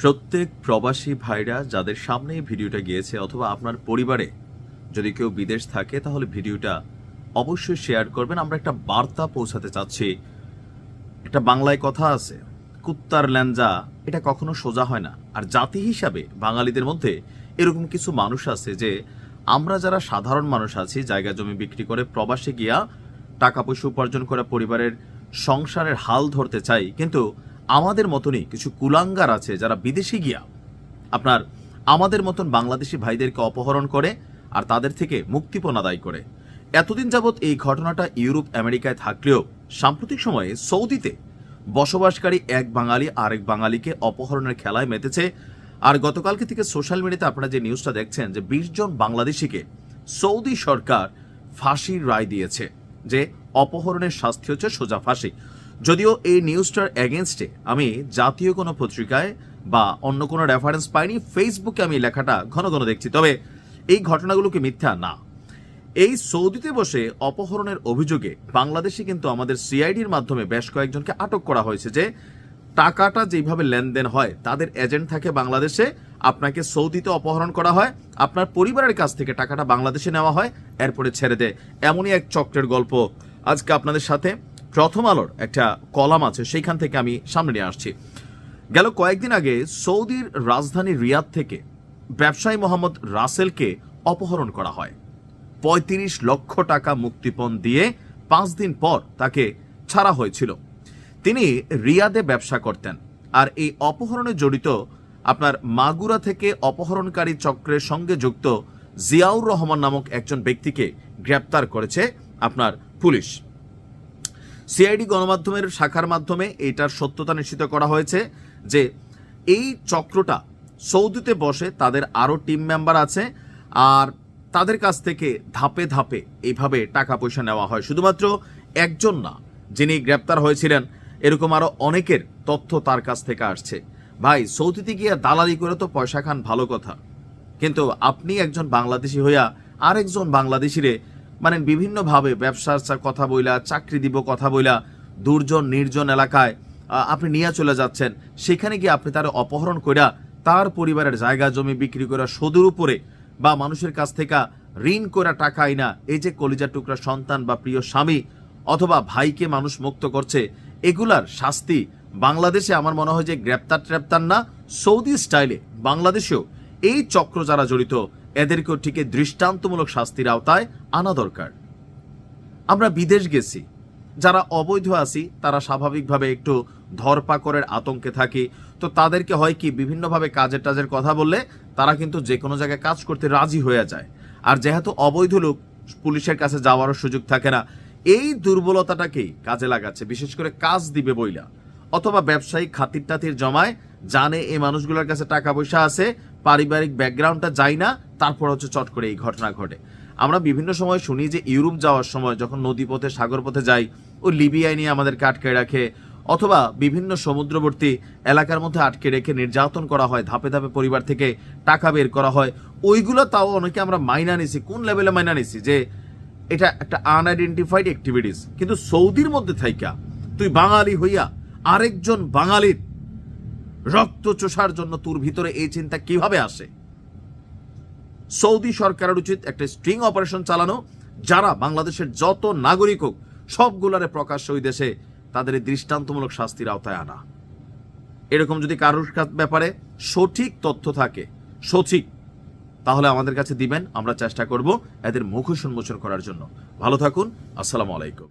প্রত্যেক প্রবাসী ভাইরা যাদের সামনে ভিডিওটা গিয়েছে অথবা আপনার পরিবারে যদি কেউ বিদেশ থাকে, তাহলে ভিডিওটা অবশ্যই শেয়ার করবেন। আমরা একটা বার্তা পৌঁছাতে চাচ্ছি। একটা বাংলায় কথা আছে, কুত্তার ল্যাঞ্জা, এটা কখনো সোজা হয় না। আর জাতি হিসাবে বাঙালিদের মধ্যে এরকম কিছু মানুষ আছে যে, আমরা যারা সাধারণ মানুষ আছি, জায়গা জমি বিক্রি করে প্রবাসে গিয়া টাকা পয়সা উপার্জন করে পরিবারের সংসারের হাল ধরতে চাই, কিন্তু আমাদের মতনই কিছু কুলাঙ্গার আছে যারা বিদেশে গিয়া আপনার আমাদের মতন বাংলাদেশি ভাইদেরকে অপহরণ করে আর তাদের থেকে মুক্তিপণ আদায় করে। এতদিন যাবৎ এই ঘটনাটা ইউরোপ, আমেরিকায় থাকলেও সাম্প্রতিক সময়ে সৌদিতে বসবাসকারী এক বাঙালি আরেক বাঙালিকে অপহরণের খেলায় মেতেছে। আর গতকালকে থেকে সোশ্যাল মিডিয়াতে আপনারা যে নিউজটা দেখছেন যে বিশ জন বাংলাদেশিকে সৌদি সরকার ফাঁসির রায় দিয়েছে যে অপহরণের শাস্তি হচ্ছে সোজা ফাঁসি। যদিও এই নিউজটার এগেনস্টে আমি জাতীয় কোনো পত্রিকায় বা অন্য কোনো রেফারেন্স পাইনি ফেসবুকে আমি লেখাটা ঘন ঘন দেখছি। তবে এই ঘটনাগুলোকে মিথ্যা? না। এই সৌদিতে বসে অপহরণের অভিযোগে বাংলাদেশে কিন্তু আমাদের সিআইডির মাধ্যমে বেশ কয়েকজনকে আটক করা হয়েছে যে টাকাটা যেভাবে লেনদেন হয়, তাদের এজেন্ট থাকে বাংলাদেশে, আপনাকে সৌদিতে অপহরণ করা হয়, আপনার পরিবারের কাছ থেকে টাকাটা বাংলাদেশে নেওয়া হয়, এরপরে ছেড়ে দেয়। এমনই এক চক্রের গল্প আজকে আপনাদের সাথে। প্রথম আলোর একটা কলাম আছে, সেইখান থেকে আমি সামনে নিয়ে আসছি। গেল কয়েকদিন আগে সৌদির রাজধানী রিয়াদ থেকে ব্যবসায়ী মোহাম্মদ রাসেলকে অপহরণ করা হয়। পঁয়ত্রিশ লক্ষ টাকা মুক্তিপণ দিয়ে পাঁচ দিন পর তাকে ছাড়া হয়েছিল। তিনি রিয়াদে ব্যবসা করতেন আর এই অপহরণে জড়িত আপনার মাগুরা থেকে অপহরণকারী চক্রের সঙ্গে যুক্ত জিয়াউর রহমান নামক একজন ব্যক্তিকে গ্রেপ্তার করেছে আপনার পুলিশ। সিআইডি গণমাধ্যমের শাখার মাধ্যমে এটার সত্যতা নিশ্চিত করা হয়েছে যে এই চক্রটা সৌদিতে বসে তাদের আরও টিম মেম্বার আছে আর তাদের কাছ থেকে ধাপে ধাপে এইভাবে টাকা পয়সা নেওয়া হয়। শুধুমাত্র একজন না, যিনি গ্রেপ্তার হয়েছিলেন, এরকম আরও অনেকের তথ্য তার কাছ থেকে আসছে। ভাই, সৌদিতে গিয়ে দালালি করে তো পয়সা খান, ভালো কথা। কিন্তু আপনি একজন বাংলাদেশি হইয়া আরেকজন বাংলাদেশিরে মানে বিভিন্নভাবে ব্যবসার কথা বইলা, চাকরি দিব কথা বইলা, দুর্জন, নির্জন এলাকায় আপনি নিয়ে চলে যাচ্ছেন। সেখানে গিয়ে আপনি তার অপহরণ কইরা তার পরিবারের জায়গা জমি বিক্রি করা সুদূর উপরে বা মানুষের কাছ থেকে ঋণ করে টাকা আইনা, এই যে কলিজা টুকরা সন্তান বা প্রিয় স্বামী অথবা ভাইকে মানুষ মুক্ত করছে, এগুলার শাস্তি বাংলাদেশে আমার মনে হয় যে গ্রেপ্তার ট্রেপ্তার না, সৌদি স্টাইলে বাংলাদেশেও এই চক্র যারা জড়িত এদেরকেও ঠিক দৃষ্টান্তমূলক শাস্তির আওতায় আনা দরকার। আমরা বিদেশ গেছি। যারা অবৈধ আছি, তারা স্বাভাবিকভাবে একটু ধরপাকড়ের আতঙ্কে থাকি। তো তাদেরকে হয় কি, বিভিন্নভাবে কাজের টাজের কথা বললে তারা কিন্তু যে কোনো জায়গায় কাজ করতে রাজি হয়ে যায়। আর যেহেতু অবৈধ লোক, পুলিশের কাছে যাওয়ারও সুযোগ থাকে না, এই দুর্বলতাটাকেই কাজে লাগাচ্ছে, বিশেষ করে কাজ দিবে বইলা। অথবা ব্যবসায়িক খাতির টাতির জমায় জানে এই মানুষগুলোর কাছে টাকা পয়সা আছে পারিবারিক ব্যাকগ্রাউন্ডটা যায় না, তারপর হচ্ছে চট করে এই ঘটনা ঘটে। আমরা বিভিন্ন সময় শুনি যে ইউরোপ যাওয়ার সময় যখন নদীপথে সাগর পথে যাই, ও লিবিয়ায় নিয়ে আমাদেরকে আটকে রাখে, অথবা বিভিন্ন সমুদ্রবর্তী এলাকার মধ্যে আটকে রেখে নির্যাতন করা হয়, ধাপে ধাপে পরিবার থেকে টাকা বের করা হয়। ওইগুলো তাও অনেকে আমরা মাইনা নিছি। কোন লেভেলে মাইনা নিছি? যে এটা একটা আনআইডেন্টিফাইড অ্যাক্টিভিটিস কিন্তু সৌদির মধ্যে থাইকা, তুই বাঙালি হইয়া আরেকজন বাঙালির রক্ত চোষার জন্য তোর ভিতরে এই চিন্তা কীভাবে আসে? সৌদি সরকারের উচিত একটা স্ট্রিং অপারেশন চালানো, যারা বাংলাদেশের যত নাগরিক হোক, সবগুলারে প্রকাশ্য ওই দেশে তাদের দৃষ্টান্তমূলক শাস্তির আওতায় আনা। এরকম যদি কারোর ব্যাপারে সঠিক তথ্য থাকে, সঠিক, তাহলে আমাদের কাছে দিবেন, আমরা চেষ্টা করব এদের মুখোশ উন্মোচন করার জন্য। ভালো থাকুন, আসসালামু আলাইকুম।